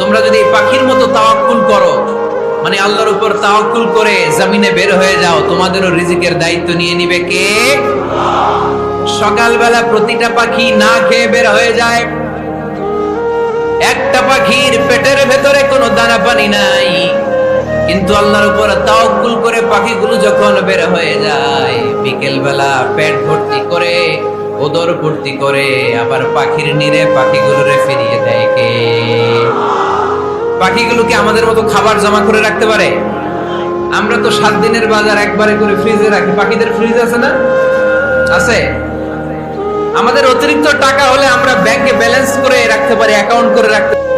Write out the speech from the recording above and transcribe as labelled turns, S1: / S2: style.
S1: তোমরা যদি পাখির মতো তাওয়াক্কুল করো মানে আল্লাহর উপর তাওয়াক্কুল করে জমিনে বের হয়ে যাও, তোমাদেরও রিজিকের দায়িত্ব নিয়ে নিবে কে? সকালবেলা প্রতিটা পাখি না খেয়ে বের হয়ে যায়। একটা পাখির পেটের ভেতরে কোনো দানা পানি নাই। কিন্তু আল্লাহর উপর তাওয়াক্কুল করে পাখিগুলো যখন বের হয়ে যায় বিকেল বেলা পেট ভর্তি করে ওদর পূর্তি করে আবার পাখির নিরে পাখিগুলোরে ফিরিয়ে দেয় কে? আমাদের মতো খাবার জমা করে রাখতে পারে? আমরা তো সাত দিনের বাজার একবারে করে ফ্রিজে রাখি। পাখিদের ফ্রিজ আছে না? আছে। আমাদের অতিরিক্ত টাকা হলে আমরা ব্যাংকে ব্যালেন্স করে রাখতে পারি অ্যাকাউন্ট করে রাখতে